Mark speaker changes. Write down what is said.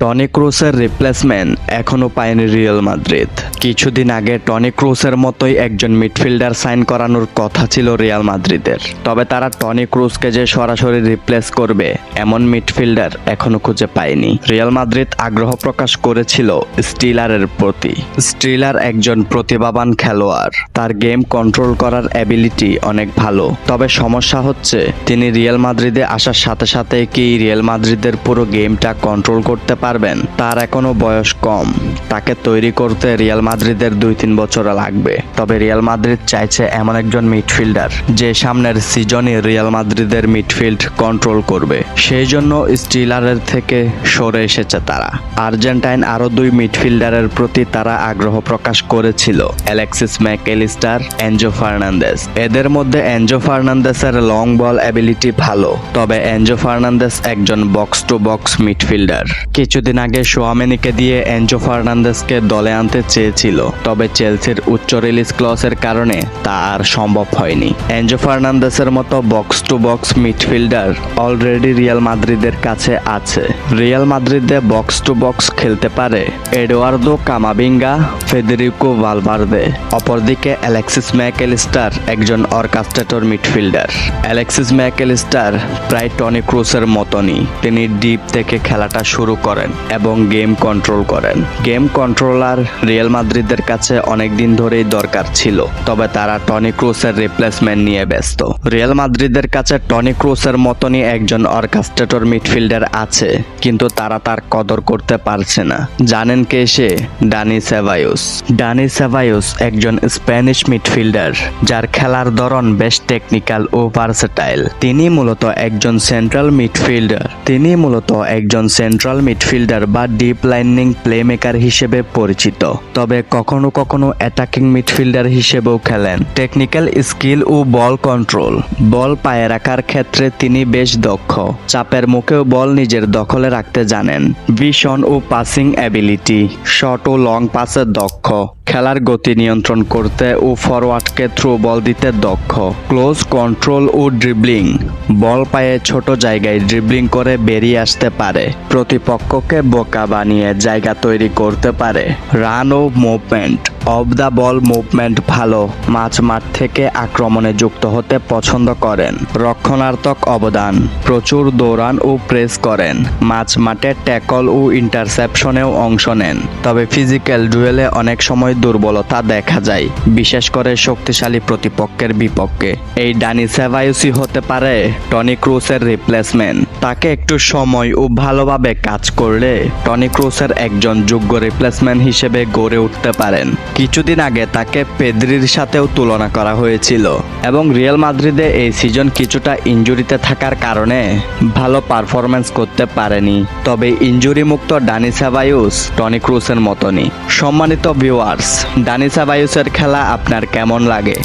Speaker 1: Tony ক্রুসের replacement এখনও পায়নি Real Madrid. কিছুদিন আগে টনি ক্রুসের মতোই একজন মিডফিল্ডার সাইন করানোর কথা ছিল রিয়াল মাদ্রিদের। তবে তারা টনি ক্রুসকে যে সরাসরি রিপ্লেস করবে, এমন মিডফিল্ডার এখনও খুঁজে পায়নি। রিয়াল মাদ্রিদ আগ্রহ প্রকাশ করেছিল স্টিলারের প্রতি। স্টিলার একজন প্রতিভাবান খেলোয়াড়। তার গেম কন্ট্রোল করার অ্যাবিলিটি অনেক ভালো। তবে সমস্যা হচ্ছে, তিনি রিয়াল মাদ্রিদে আসার সাথে সাথে কি রিয়াল মাদ্রিদের পুরো গেমটা কন্ট্রোল করতে পারবেন। তার এখনও বয়স কম। তাকে তৈরি করতে রিয়াল মাদ্রিদের দুই তিন বছর লাগবে। তবে রিয়াল মাদ্রিদ চাইছে এমন একজন মিডফিল্ডার, যে সামনের সিজনে রিয়াল মাদ্রিদের মিডফিল্ড কন্ট্রোল করবে। সেই জন্য স্টিলারের থেকে সরে এসেছে তারা। আর্জেন্টাইন আরও দুই মিডফিল্ডারের প্রতি তারা আগ্রহ প্রকাশ করেছিল, অ্যালেক্সিস ম্যাকেলিস্টার এনজো ফার্নান্দেস। এদের মধ্যে এনজো ফার্নান্দেসের লং বল অ্যাবিলিটি ভালো, তবে এনজো ফার্নান্দেস একজন বক্স টু বক্স মিডফিল্ডার। কিছুদিন আগে সোয়ামেনিকে দিয়ে এনজো ফার্নান্দেসকে দলে আনতে চেয়েছিল, তবে চেলসির উচ্চ রিলিজ ক্লসের কারণে তা আর সম্ভব হয়নি। এনজো ফার্নান্দেসের মতো box to box midfielder already Real মাদ্রিদের কাছে আছে। রিয়াল মাদ্রিদে বক্স টু বক্স খেলতে পারে এডওয়ার্দো কামাবিঙ্গা, ফেদেরিকো ভালভার্দে, অপরদিকে অ্যালেক্সিস ম্যাকেলিস্টার একজন orchestrator midfielder. Alexis Mac Allister প্রায় টনি ক্রুসের মতনই, তিনি ডিপ থেকে খেলাটা শুরু করেন। এবং গেম কন্ট্রোল করেন। গেম কন্ট্রোলার রিয়াল মাদ্রিদের কাছে অনেক দিন ধরেই দরকার ছিল, তবে তারা টনি ক্রুসের রিপ্লেসমেন্ট নিয়ে ব্যস্ত। রিয়াল মাদ্রিদের কাছে টনি ক্রুসের মতনই একজন অর্কাস্ট্রেটর মিডফিল্ডার আছে, কিন্তু তারা তার কদর করতে পারছে না। জানেন কে সে? ডানি সেভায়ুস ডানি সেভায়ুস একজন স্প্যানিশ মিডফিল্ডার, যার খেলার ধরন বেশ টেকনিক্যাল ও ভার্সেটাইল। তিনি মূলত একজন সেন্ট্রাল মিডফিল্ডার। তিনি মূলত একজন সেন্ট্রাল মিডফিল্ডার বা ডিপ লাইনিং প্লেমেকার হিসেবে পরিচিত, তবে কখনো কখনো অ্যাটাকিং মিডফিল্ডার হিসেবেও খেলেন। টেকনিক্যাল স্কিল ও বল কন্ট্রোল বল পায়ে রাখার ক্ষেত্রে তিনি বেশ দক্ষ। চাপের মুখেও বল নিজের দখলে রাখতে জানেন। ভিশন ও পাসিং অ্যাবিলিটি শর্ট ও লং পাসে দক্ষ। খেলার গতি নিয়ন্ত্রণ করতে ও ফরওয়ার্ডকে থ্রো বল দিতে দক্ষ। ক্লোজ কন্ট্রোল ও ড্রিবলিং বল পায়ে ছোট জায়গায় ড্রিবলিং করে বেরিয়ে আসতে পারে। প্রতিপক্ষকে বোকা বানিয়ে জায়গা তৈরি করতে পারে। Run O movement. Off the ball movement ভালো মাঝ মাঠ থেকে আক্রমণে যুক্ত হতে পছন্দ করেন। রক্ষণার্থক অবদান, প্রচুর দৌড়ান ও প্রেস করেন। মাঝ মাঠে ট্যাকল ও ইন্টারসেপশনেও অংশ নেন, তবে ফিজিক্যাল ডুয়েলে অনেক সময় দুর্বলতা দেখা যায়, বিশেষ করে শক্তিশালী প্রতিপক্ষের বিপক্ষে। এই ডানি সেভাইসি হতে পারে টনি ক্রুসের রিপ্লেসমেন্ট। তাকে একটু সময় ও ভালোভাবে কাজ করলে টনি ক্রুসের একজন যোগ্য রিপ্লেসমেন্ট হিসেবে গড়ে উঠতে পারেন। কিছুদিন আগে তাকে পেদ্রির সাথেও তুলনা করা হয়েছিল এবং রিয়াল মাদ্রিদে এই সিজন কিছুটা ইঞ্জুরিতে থাকার কারণে ভালো পারফরমেন্স করতে পারেনি। তবে ইঞ্জুরি মুক্ত ডানি টনি ক্রুসের মতনই। সম্মানিত ভিউয়ার্স, ডানি সাবায়ুসের খেলা আপনার কেমন লাগে?